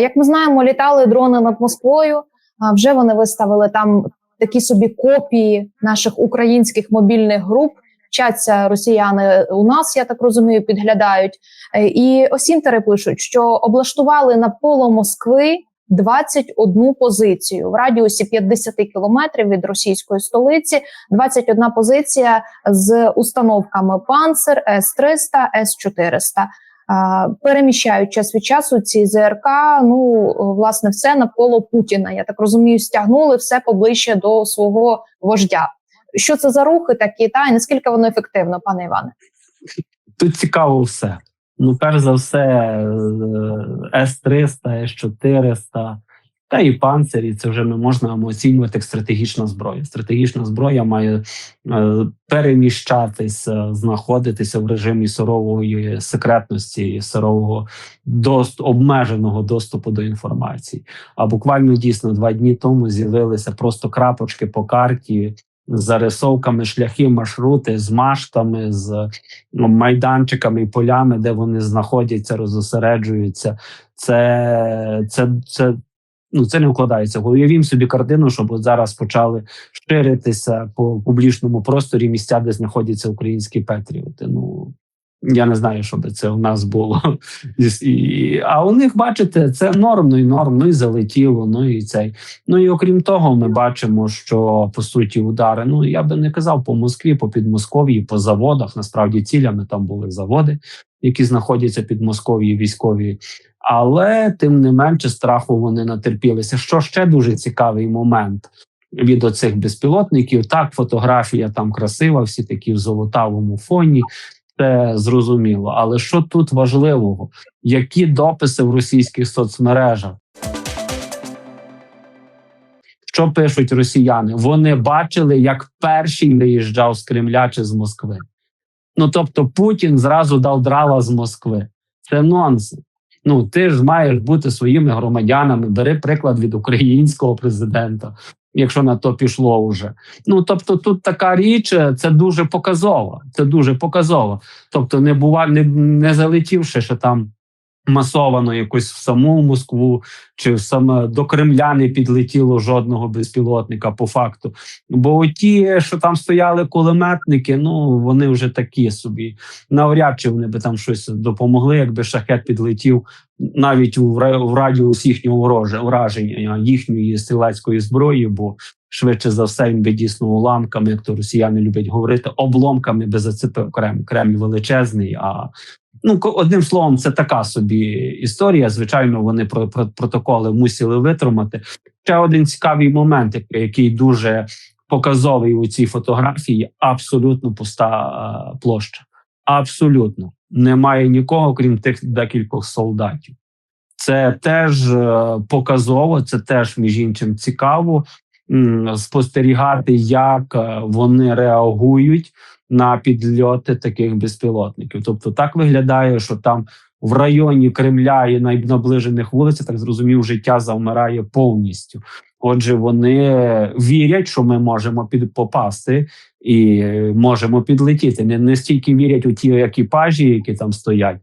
Як ми знаємо, літали дрони над Москвою. Вже вони виставили там такі собі копії наших українських мобільних груп. Вчаться росіяни у нас, я так розумію, підглядають. Е, і осінтери пишуть, що облаштували навколо Москви 21 позицію в радіусі 50 кілометрів від російської столиці. 21 позиція з установками Панцер, С 300 С 400 Переміщають час від часу ці ЗРК. Ну власне, все навколо Путіна. Я так розумію, стягнули все поближче до свого вождя. Що це за рухи такі? Та і наскільки воно ефективно, пане Іване? Тут цікаво все. Ну, перш за все, с 300 с 400 та і панцирі. Це вже не можна оцінювати як стратегічна зброя. Стратегічна зброя має е, переміщатися, знаходитися в режимі сурової секретності, сурового дост, обмеженого доступу до інформації. А буквально дійсно два дні тому з'явилися просто крапочки по карті зарисовками шляхи, маршрути з маштами, з ну, майданчиками і полями, де вони знаходяться, розосереджуються. Це це, це, ну, це не вкладається. Уявім собі картину, щоб зараз почали ширитися по публічному просторі місця, де знаходяться українські патріоти. Ну я не знаю, що би це у нас було. А у них, бачите, це нормно і норм, ну і залетіло. Ну і цей. Ну і окрім того, ми бачимо, що по суті удари. Ну я би не казав по Москві, по Підмосков'ї, по заводах. Насправді цілями там були заводи, які знаходяться під Москов'ї військові. Але тим не менше страху вони натерпілися. Що ще дуже цікавий момент від оцих безпілотників? Так, фотографія там красива, всі такі в золотавому фоні це зрозуміло. Але що тут важливого? Які дописи в російських соцмережах? Що пишуть росіяни? Вони бачили, як перший виїжджав з Кремля чи з Москви. Ну тобто, Путін зразу дав драла з Москви. Це нонсенс. Ну, ти ж маєш бути своїми громадянами. Бери приклад від українського президента якщо на то пішло вже. Ну тобто, тут така річ, е, це дуже показово. Це дуже показово. Тобто, не бува, не, не залетівши що там масовано якось в саму Москву чи саме до Кремля не підлетіло жодного безпілотника по факту. Бо ті, що там стояли кулеметники, ну вони вже такі собі. Навряд чи вони би там щось допомогли, якби шахет підлетів навіть в радіус їхнього враження їхньої стрілецької зброї. бо Швидше за все, він би дійсно уламками, як то росіяни люблять говорити, обломками би зацепив Кремль. Кремль величезний, а Ну, одним словом, це така собі історія. Звичайно, вони про, про протоколи мусили витримати. Ще один цікавий момент, який дуже показовий у цій фотографії: абсолютно пуста площа. Абсолютно немає нікого, крім тих декількох солдатів. Це теж е, показово, це теж між іншим цікаво спостерігати, як е, вони реагують на підльоти таких безпілотників. Тобто, так виглядає, що там в районі Кремля і найнаближених вулицях, так зрозумів, життя завмирає повністю. Отже, вони вірять, що ми можемо під попасти і можемо підлетіти. Не, не стільки вірять у ті екіпажі, які там стоять.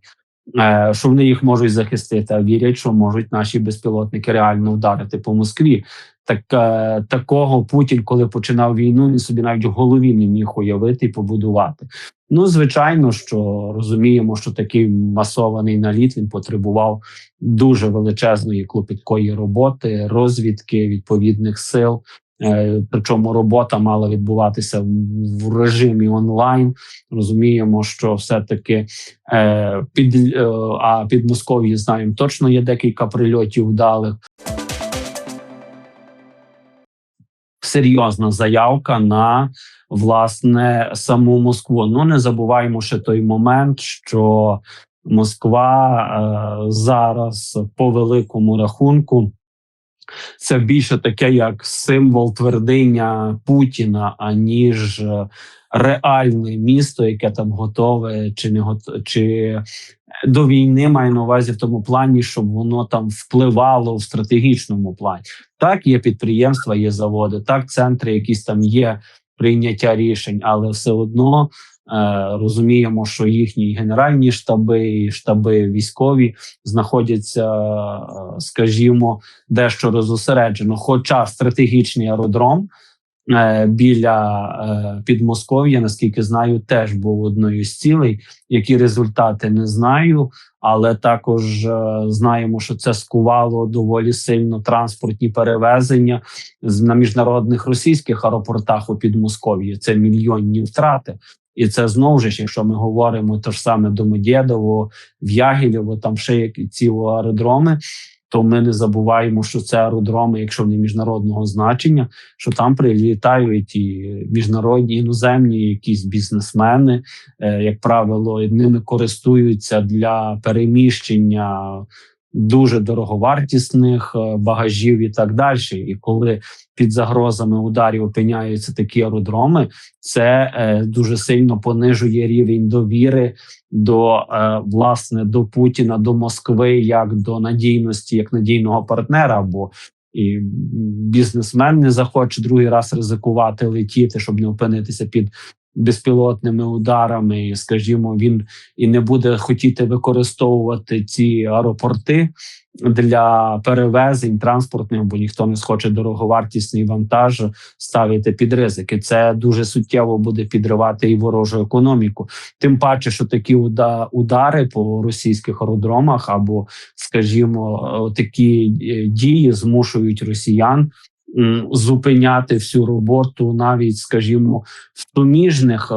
Е, що вони їх можуть захистити, а вірять, що можуть наші безпілотники реально вдарити по Москві так е, такого Путін, коли починав війну, він собі навіть в голові не міг уявити і побудувати. Ну, звичайно, що розуміємо, що такий масований наліт він потребував дуже величезної клопіткої роботи, розвідки відповідних сил. Е, причому робота мала відбуватися в режимі онлайн. Розуміємо, що все-таки е, під а під Москов'ї знаємо точно є декілька прильотів вдалих. Серйозна заявка на власне саму Москву. Ну не забуваємо ще той момент, що Москва е, зараз по великому рахунку. Це більше таке як символ твердиня Путіна, аніж е, реальне місто, яке там готове, чи не готове, чи до війни маю на увазі в тому плані, щоб воно там впливало в стратегічному плані. Так, є підприємства, є заводи, так, центри, якісь там є прийняття рішень, але все одно розуміємо, що їхні генеральні штаби, штаби військові знаходяться, е, скажімо, дещо розосереджено. Хоча стратегічний аеродром е, біля е, Підмосков'я, наскільки знаю, теж був одною з цілей. Які результати не знаю, але також е, знаємо, що це скувало доволі сильно транспортні перевезення на міжнародних російських аеропортах у Підмосков'ї. Це мільйонні втрати. І це знову ж, якщо ми говоримо то ж саме Домодєдово, в Ягілєво, там ще які ці аеродроми, то ми не забуваємо, що це аеродроми, якщо вони міжнародного значення, що там прилітають і міжнародні іноземні якісь бізнесмени, е, як правило, ними користуються для переміщення дуже дороговартісних е, багажів і так далі. І коли під загрозами ударів опиняються такі аеродроми, це е, дуже сильно понижує рівень довіри до е, власне до Путіна, до Москви, як до надійності, як надійного партнера. Бо і бізнесмен не захоче другий раз ризикувати летіти, щоб не опинитися під безпілотними ударами. Скажімо, він і не буде хотіти використовувати ці аеропорти для перевезень транспортних, бо ніхто не схоче дороговартісний вантаж ставити під ризики. Це дуже суттєво буде підривати і ворожу економіку. Тим паче, що такі уда- удари по російських аеродромах або, скажімо, такі е, дії змушують росіян. Зупиняти всю роботу, навіть скажімо, в суміжних е,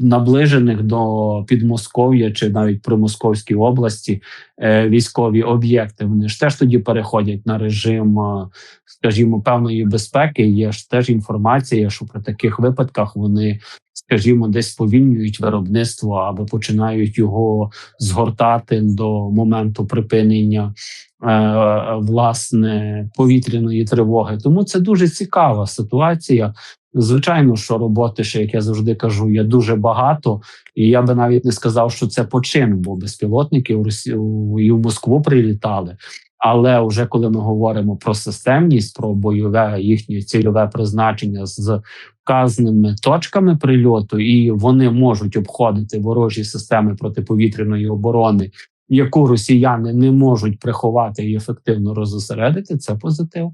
наближених до Підмосков'я чи навіть Примосковській області е, військові об'єкти. Вони ж теж тоді переходять на режим, е, скажімо, певної безпеки. Є ж теж інформація, що при таких випадках вони, скажімо, десь сповільнюють виробництво або починають його згортати до моменту припинення. Е, Власне, повітряної тривоги, тому це дуже цікава ситуація. Звичайно, що роботи, ще як я завжди кажу, є дуже багато, і я би навіть не сказав, що це почин, бо безпілотники у- і в Москву прилітали. Але вже коли ми говоримо про системність, про бойове їхнє цільове призначення з вказаними точками прильоту, і вони можуть обходити ворожі системи протиповітряної оборони, яку росіяни не можуть приховати і ефективно розосередити, це позитив.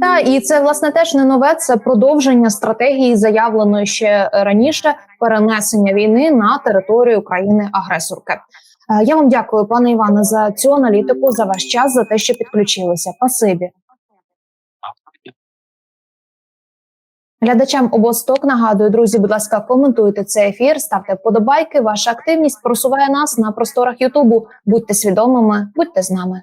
Та і це власне теж не нове. Це продовження стратегії, заявленої ще раніше перенесення війни на територію країни агресорки. Е, Я вам дякую, пане Іване, за цю аналітику, за ваш час, за те, що підключилися. Пасибі. Глядачам обосток нагадую, друзі, будь ласка, коментуйте цей ефір, ставте вподобайки. Ваша активність просуває нас на просторах Ютубу. Будьте свідомими, будьте з нами.